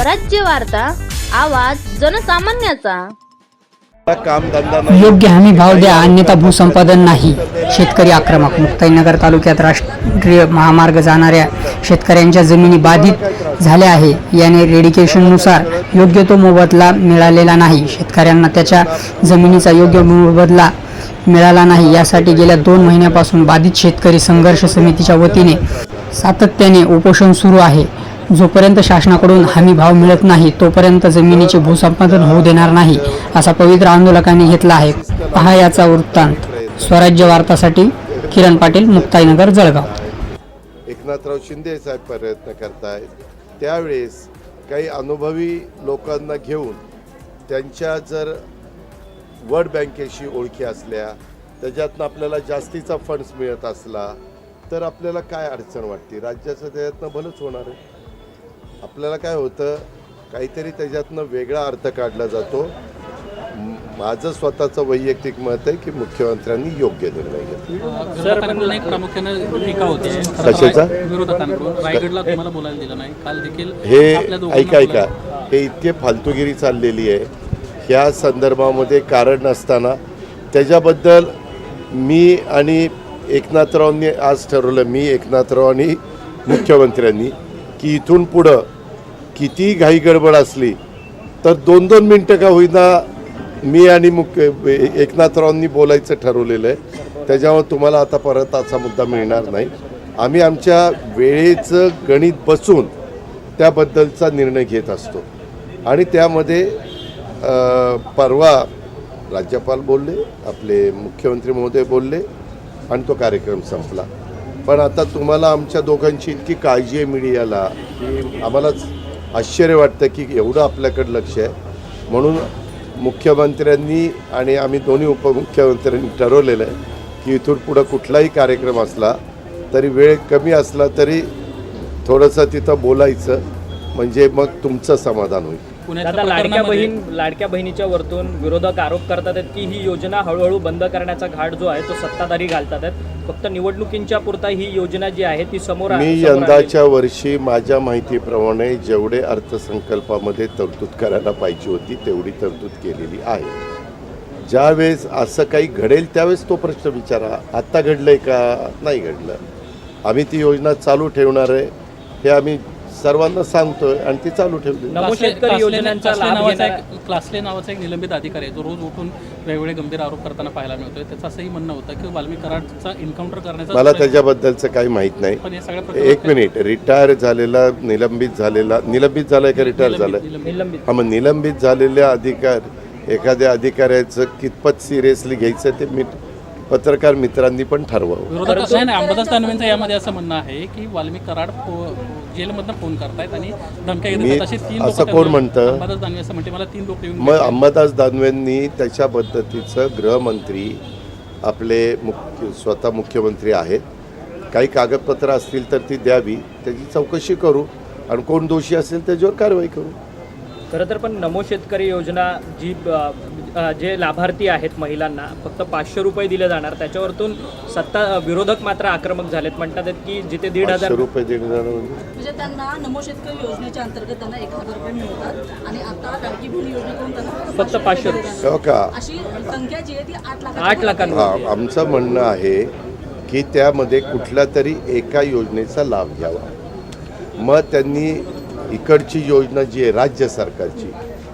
स्वराज्य वार्ता आवाज जनसामान्याचा. योग्य हमी भाव द्या अन्यथा भूसंपादन नाही. शेतकरी आक्रमक. मुक्ताईनगर तालुक्यात राष्ट्रीय महामार्ग जाणाऱ्या शेतकऱ्यांच्या जमिनी बाधित झाल्या आहे. याने रेडिकेशननुसार योग्य तो मोबदला मिळालेला नाही. शेतकऱ्यांना त्याच्या जमिनीचा योग्य मोबदला मिळाला नाही. यासाठी गेल्या दोन महिन्यापासून बाधित शेतकरी संघर्ष समितीच्या वतीने सातत्याने उपोषण सुरू आहे. जोपर्यंत शासनाकडून हमी भाव मिळत नाही तोपर्यंत जमिनीचे भूसंपादन होऊ देणार नाही असा पवित्र आंदोलकांनी घेतला आहे. पहा याचा वृत्तांत. स्वराज्य वार्तासाठी किरण पाटील मुक्ताईनगर जळगाव. एकनाथराव शिंदे साहेब प्रयत्न करतायत. त्यावेळेस काही अनुभवी लोकांना घेऊन त्यांच्या जर वर्ल्ड बँकेशी ओळखी असल्या त्याच्यातनं आपल्याला जास्तीचा फंड्स मिळत असला तर आपल्याला काय अडचण वाटते? राज्याचं त्याच्यातनं भलंच होणार आहे. आपल्याला काय होतं काहीतरी त्याच्यातनं वेगळा अर्थ काढला जातो. माझं स्वतःचं वैयक्तिक मत आहे की मुख्यमंत्र्यांनी योग्य निर्णय घेतला. विरोधकांकडून एक प्रामुख्यानं टीका होते. कशाचा? विरोधकांकडून रायगडला तुम्हाला बोलायला दिलं नाही. काल देखील हे ऐका ऐका. हे इतके फालतुगिरी चाललेली आहे. ह्या संदर्भामध्ये कारण नसताना. त्याच्याबद्दल मी आणि एकनाथरावांनी आज ठरवलं मी एकनाथराव आणि मुख्यमंत्र्यांनी. की इथून पुढं किती घाई गडबड असली तर दोन दोन मिनटं का होईना मी आणि मुख्य एकनाथरावांनी बोलायचं ठरवलेलं आहे. त्याच्यामुळे तुम्हाला आता परत असा मुद्दा मिळणार नाही. आम्ही आमच्या वेळेचं गणित बसून त्याबद्दलचा निर्णय घेत असतो. आणि त्यामध्ये परवा राज्यपाल बोलले आपले मुख्यमंत्री महोदय बोलले आणि तो कार्यक्रम संपला. पण आता तुम्हाला आमच्या दोघांची इतकी काळजी आहे मीडियाला की आम्हालाच आश्चर्य वाटतं की एवढं आपल्याकडं लक्ष आहे. म्हणून मुख्यमंत्र्यांनी आणि आम्ही दोन्ही उपमुख्यमंत्र्यांनी ठरवलेलं आहे की इथून पुढं कुठलाही कार्यक्रम असला तरी वेळ कमी असला तरी थोडंसं तिथं बोलायचं म्हणजे मग तुमचं समाधान होईल. दादा लाडक्या बहीण लाडक्या बहिणीच्या वरतून विरोधक आरोप करतात आहेत की ही योजना हळूहळू बंद करण्याचा घाट जो आहे तो सत्ताधारी घालतात आहेत. फक्त निवडणुकींच्या पुरता ही योजना जी आहे ती समोर मी. यंदाच्या वर्षी माझ्या माहितीप्रमाणे जेवढे अर्थसंकल्पामध्ये तरतूद करायला पाहिजे होती तेवढी तरतूद केलेली आहे. ज्यावेळेस असं काही घडेल त्यावेळेस तो प्रश्न विचारा आत्ता घडलंय का? नाही घडलं. आम्ही ती योजना चालू ठेवणार आहे. हे आम्ही सर्वांना सांगतोय आणि ती चालू ठेवली. नमो क्लासले- शेतकरी क्लासले- योजनांचा क्लासले लाभ नावाचा एक- क्लासले नावाचा एक निलंबित अधिकारी आहे जो रोज उठून वेगवेगळे गंभीर आरोप करताना पाहायला मिळतोय. त्याचं असंही म्हणणं होतं की वाल्मिक कराडचा एन्काउंटर करण्याचा मला त्याच्याबद्दलचं काही माहीत नाही. एक मिनिट. रिटायर झालेला निलंबित झालेला निलंबित झालाय का रिटायर झालाय? हा मग निलंबित झालेल्या अधिकार एखाद्या अधिकाऱ्याचं कितपत सिरियसली घ्यायचं ते मी पत्रकार मित्रांनी पण ठरवावं अंबादास दानवेंचं यामध्ये असं म्हणणं आहे की वाल्मिक कराड जेलमधनं फोन करतायत आणि धमक्या घेतात असे तीन असं लोकं कोण म्हणतं? अंबादास दानवे असं म्हणते. मला तीन लोक येऊन मग अंबादास दानवेंनी त्याच्या पद्धतीचं गृहमंत्री आपले मुख्य स्वतः मुख्यमंत्री आहेत. काही कागदपत्र असतील तर ती द्यावी. त्याची चौकशी करू. आणि कोण दोषी असेल त्याच्यावर कारवाई करू. खरं तर पण नमो शेतकरी योजना जी जे लाभार्थी आहेत महिलांना फक्त पाचशे रुपये दिले जाणार. त्याच्यावरतून सत्ता विरोधक मात्र आक्रमक झालेत. म्हणतात की जिथे दीड पाचशे हजार रुपये देणं म्हणजे म्हणजे त्यांना नमो शेतकरी योजनेच्या अंतर्गत त्यांना एक हजार रुपये मिळतात. आणि आता लाडकी बहीण योजनेकडून त्यांना फक्त पाचशे रुपये. हो का? अशी संख्या जी आहे ती आठ लाख आठ हा आमचं म्हणणं आहे की त्यामध्ये कुठल्या तरी एका योजनेचा लाभ घ्यावा. मग त्यांनी इकडची योजना जी आहे राज्य सरकारची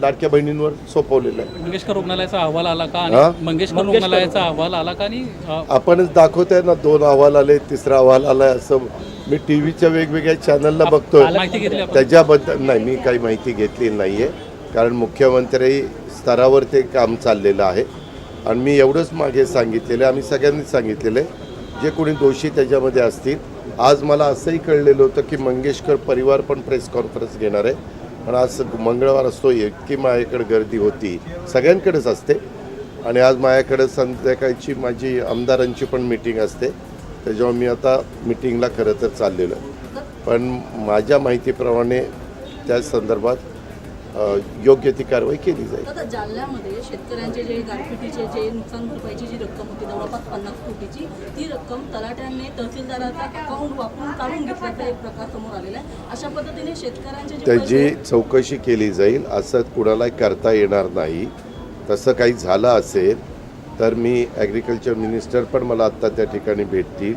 लाडक्या बहिणींवर सोपवलेलं आहे. मंगेशकर रुग्णालयाचा अहवाल आला का? हा? आणि मंगेशकर रुग्णालयाचा अहवाल आला का? आणि अ, आपणच दाखवतोय ना दोन अहवाल आले तिसरा अहवाल आलाय असं. मी टी व्हीच्या वेगवेगळ्या चॅनलला बघतोय. माहिती घेतली आपण. त्याच्याबद्दल नाही मी काही माहिती घेतली नाही आहे कारण मुख्यमंत्री स्तरावर ते काम चाललेलं आहे. आणि मी एवढंच मागे सांगितलेलं आहे आम्ही सगळ्यांनीच सांगितलेलं आहे. जे कोणी दोषी त्याच्यामध्ये असतील. आज मला असंही कळलेलं होतं की मंगेशकर परिवार पण प्रेस कॉन्फरन्स घेणार आहे. पण आज मंगळवार असतो इतकी माझ्याकडे गर्दी होती. सगळ्यांकडेच असते. आणि आज माझ्याकडे संध्याकाळची माझी आमदारांची पण मीटिंग असते. त्याच्यावर मी आता मिटिंगला खरं तर चाललेलो पण माझ्या माहितीप्रमाणे त्या संदर्भात योग्य ती कारवाई केली जाईल. आता जालन्यामध्ये शेतकऱ्यांचे जे गारपिटीचे जे नुकसान भरपाईची जी रक्कम होती जवळपास पन्नास कोटीची ती रक्कम तलाट्यांनी तहसीलदाराचा अकाउंट वापरून काढून घेतल्याचा एक प्रकार समोर आलेला आहे. अशा पद्धतीने शेतकऱ्यांचे त्याची चौकशी केली जाईल. असं कुणालाही करता येणार नाही. तसं काही झालं असेल तर मी ॲग्रिकल्चर मिनिस्टर पण मला आत्ता त्या ठिकाणी भेटतील.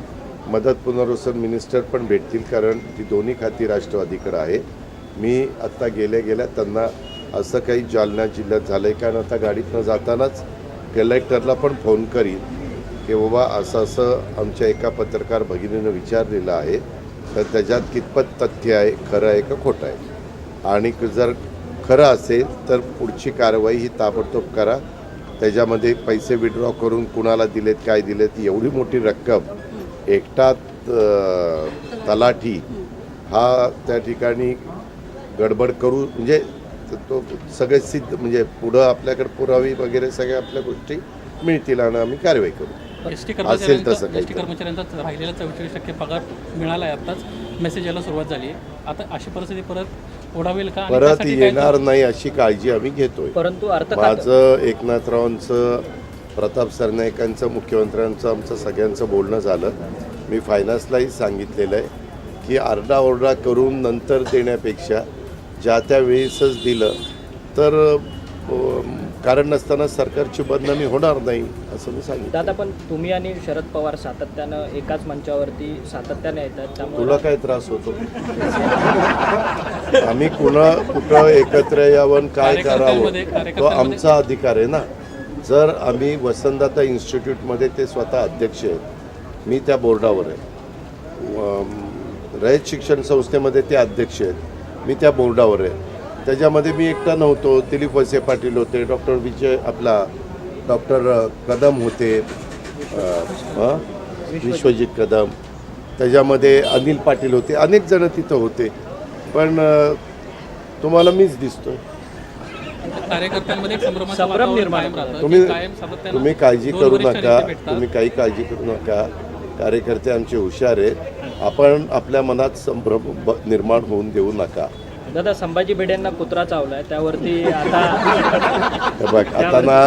मदत पुनर्वसन मिनिस्टर पण भेटतील कारण ती दोन्ही खाती राष्ट्रवादीकडे आहे. मी आत्ता गेल्या गेल्या त्यांना असं काही जालना जिल्ह्यात झालं आहे कारण आता गाडीतनं जातानाच कलेक्टरला पण फोन करीन की बाबा असं असं आमच्या एका पत्रकार भगिनीनं विचारलेलं आहे. तर त्याच्यात कितपत तथ्य आहे खरं आहे का खोटं आहे? आणि जर खरं असेल तर पुढची कारवाई ही ताबडतोब करा. त्याच्यामध्ये पैसे विड्रॉ करून कुणाला दिलेत काय दिलेत एवढी मोठी रक्कम एकटात तलाठी हा त्या ठिकाणी गडबड करू म्हणजे तो सगळे सिद्ध म्हणजे पुढं आपल्याकडे पुरावी वगैरे सगळ्या आपल्या गोष्टी मिळतील आणि आम्ही कारवाई करू. असेल तसं कर्मचाऱ्यांचा राहिलेला टक्के पगार मिळाला आहे आत्ताच मेसेज यायला सुरुवात झाली. आहे आता अशी परिस्थिती परत ओढावेल का परत येणार नाही अशी काळजी आम्ही घेतोय. परंतु अर्थ माझं एकनाथरावांचं प्रताप सरनाईकांचं मुख्यमंत्र्यांचं आमचं सगळ्यांचं बोलणं झालं. मी फायनान्सलाही सांगितलेलं आहे की आरडाओरडा करून नंतर देण्यापेक्षा ज्या त्या वेळेसच दिलं तर कारण नसताना सरकारची बदनामी होणार नाही असं मी सांगितलं. दादा पण तुम्ही आणि शरद पवार सातत्यानं एकाच मंचावरती सातत्याने येतात तुला काय त्रास होतो? आम्ही कुणा कुठं एकत्र यावं काय करावं तो आमचा अधिकार आहे ना. जर आम्ही वसंतदाता इन्स्टिट्यूटमध्ये ते स्वतः अध्यक्ष आहेत मी त्या बोर्डावर आहे. रयत शिक्षण संस्थेमध्ये ते अध्यक्ष आहेत. मी त्या बोर्डावर आहे. त्याच्यामध्ये मी एकटा नव्हतो. दिलीप वसे पाटील होते डॉक्टर विजय आपला डॉक्टर कदम होते. विश्वजित कदम. त्याच्यामध्ये अनिल पाटील होते. अनेक जण तिथं होते. पण तुम्हाला मीच दिसतोय. राहतं. तुम्ही तुम्ही काळजी करू नका. तुम्ही काही काळजी करू नका. कार्यकर्ते आमचे हुशार आहेत. आपण आपल्या मनात संभ्रम निर्माण होऊन देऊ नका. दादा संभाजी भिडेंना कुत्रा चावलाय त्यावरती आता बघ आता ना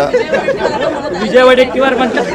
विजय वडेट्टीवार म्हणतात.